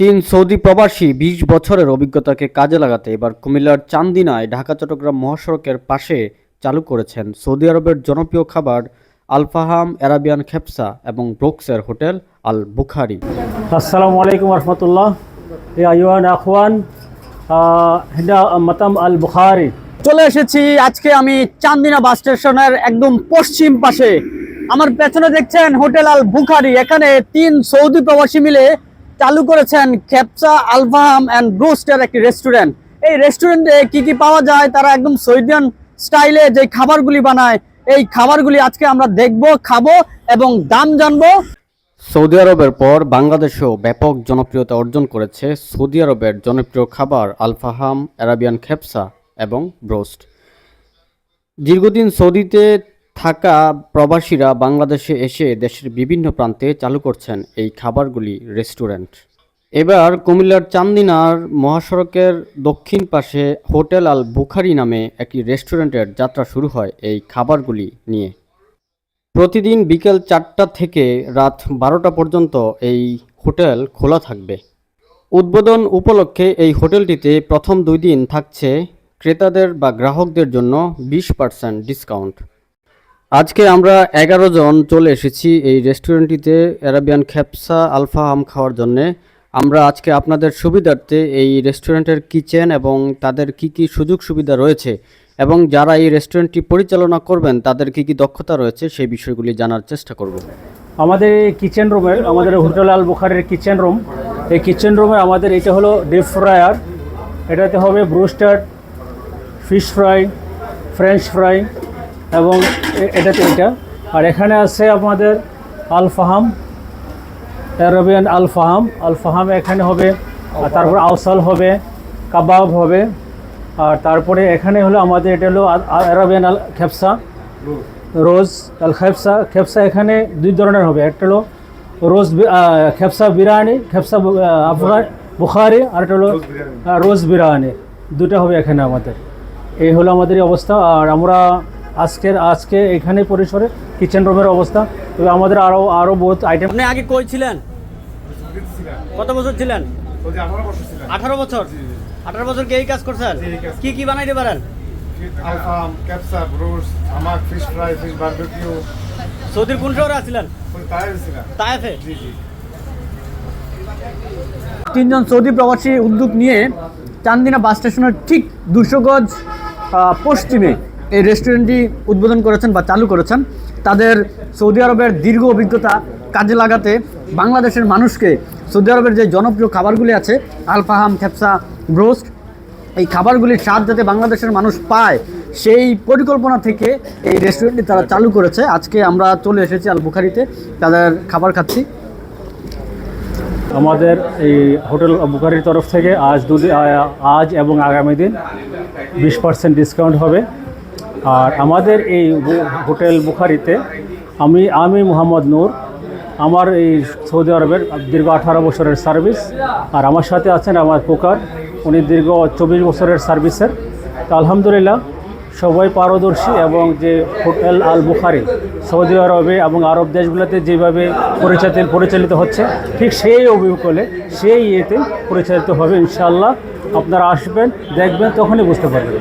তিন সৌদি প্রবাসী ২০ বছরের অভিজ্ঞতাকে কাজে লাগাতে এবার কুমিল্লার চান্দিনায় ঢাকা চট্টগ্রাম মহাসড়কের পাশে চালু করেছেন সৌদি আরবের জনপ্রিয় খাবার আলফাহাম অ্যারাবিয়ান খেপসা এবং ব্রোক্সের হোটেল আল বুখারি। আসসালামু আলাইকুম রহমতুল্লাহ। আইওয়ান আখওয়ান মতাম আল বুখারি। চলে এসেছি আজকে আমি চান্দিনা বাস স্টেশনের একদম পশ্চিম পাশে। আমার পেছনে দেখছেন হোটেল আল বুখারি। এখানে তিন সৌদি প্রবাসী মিলে চালু করেছেন খেপসা আলফাহাম অ্যান্ড ব্রোস্টের একটি রেস্টুরেন্ট এই রেস্টুরেন্টে কি কি পাওয়া যায়? তারা একদম সৌদিয়ান স্টাইলে যে খাবারগুলি বানায়, এই খাবারগুলি আজকে আমরা দেখব, খাব এবং দাম জানব। সৌদি আরবের পর বাংলাদেশেও ব্যাপক জনপ্রিয়তা অর্জন করেছে সৌদি আরবের জনপ্রিয় খাবার আলফাহাম অ্যারাবিয়ান খেপসা এবং ব্রোস্ট দীর্ঘদিন সৌদিতে থাকা প্রবাসীরা বাংলাদেশে এসে দেশের বিভিন্ন প্রান্তে চালু করছেন এই খাবারগুলি রেস্টুরেন্ট। এবার কুমিল্লার চান্দিনার মহাসড়কের দক্ষিণ পাশে হোটেল আল বুখারি নামে একটি রেস্টুরেন্টের যাত্রা শুরু হয় এই খাবারগুলি নিয়ে। প্রতিদিন বিকেল চারটা থেকে রাত বারোটা পর্যন্ত এই হোটেল খোলা থাকবে। উদ্বোধন উপলক্ষে এই হোটেলটিতে প্রথম দুই দিন থাকছে ক্রেতাদের বা গ্রাহকদের জন্য বিশ পার্সেন্ট ডিসকাউন্ট। আজকে আমরা এগারো জন চলে এসেছি এই রেস্টুরেন্টটিতে অ্যারাবিয়ান খ্যাপসা আলফা আম খাওয়ার জন্যে। আমরা আজকে আপনাদের সুবিধার্থে এই রেস্টুরেন্টের কিচেন এবং তাদের কি কি সুযোগ সুবিধা রয়েছে এবং যারা এই রেস্টুরেন্টটি পরিচালনা করবেন, তাদের কি কি দক্ষতা রয়েছে সেই বিষয়গুলি জানার চেষ্টা করব। আমাদের এই কিচেন রুমের, আমাদের হোটেল আল বুখারের কিচেন রুম। এই কিচেন রুমে আমাদের এটা হলো ডিপ ফ্রায়ার। এটাতে হবে broaster fish fry, french fry এবং এটা আর এখানে আছে আমাদের আলফাহাম অ্যারাবিয়ান আলফাহাম। আলফাহাম এখানে হবে আর তারপর আউসাল হবে কাবাব হবে। আর তারপরে এখানে হলো আমাদের এটা হলো অ্যারাবিয়ান আল খেপসা। রোজ আল খেপসা খেপসা এখানে দুই ধরনের হবে। একটা হলো রোজ খেপসা বিরিয়ানি খেপসা আফগান বুখারি আর একটা হলো রোজ বিরিয়ানি। দুটো হবে এখানে আমাদের। এই হলো আমাদের অবস্থা। আর আমরা আজকের আজকে এখানে পরিসরে কিচেন রুমের অবস্থা। তবে আমাদের আরও আরও বহুত আইটেম আপনি আগে কই ছিলেন? কত বছর ছিলেন? আঠারো বছর? আঠারো বছর কে এই কাজ করছেন। কি কি বানাইতে পারেন? আলফাম ক্যাপসা ব্রোস হামাক ফিশ ফ্রাই ফিশ বারবিকিউ। সৌদির কোন শহরে আছিলেন? তায়েফে জি জি। তিনজন সৌদি প্রবাসী উদ্যোগ নিয়ে চান্দিনা বাস স্টেশনের ঠিক দুশো গজ পশ্চিমে এই রেস্টুরেন্টটি উদ্বোধন করেছেন বা চালু করেছেন, তাদের সৌদি আরবের দীর্ঘ অভিজ্ঞতা কাজে লাগাতে বাংলাদেশের মানুষকে সৌদি আরবের যে জনপ্রিয় খাবারগুলি আছে আলফাহাম খেপসা, ব্রোস্ট, এই খাবারগুলির স্বাদ যাতে বাংলাদেশের মানুষ পায়, সেই পরিকল্পনা থেকে এই রেস্টুরেন্টটি তারা চালু করেছে। আজকে আমরা চলে এসেছি আল বুখারিতে, তাদের খাবার খাচ্ছি। আমাদের এই হোটেল বুকারির তরফ থেকে আজ দুদিন আজ এবং আগামী দিন বিশ পার্সেন্ট ডিসকাউন্ট হবে। আর আমাদের এই হোটেল বুখারিতে আমি আমি মোহাম্মদ নূর, আমার এই সৌদি আরবের দীর্ঘ আঠারো বছরের সার্ভিস, আর আমার সাথে আছেন আমার পোকার, উনি দীর্ঘ চব্বিশ বছরের সার্ভিসের। তো আলহামদুলিল্লাহ, সবাই পারদর্শী এবং যে হোটেল আল বুখারি, সৌদি আরবে এবং আরব দেশগুলোতে যেভাবে পরিচালিত পরিচালিত হচ্ছে, ঠিক সেই অভিকলে সেই ইয়েতে পরিচালিত হবে ইনশাআল্লাহ। আপনারা আসবেন, দেখবেন, তখনই বুঝতে পারবেন।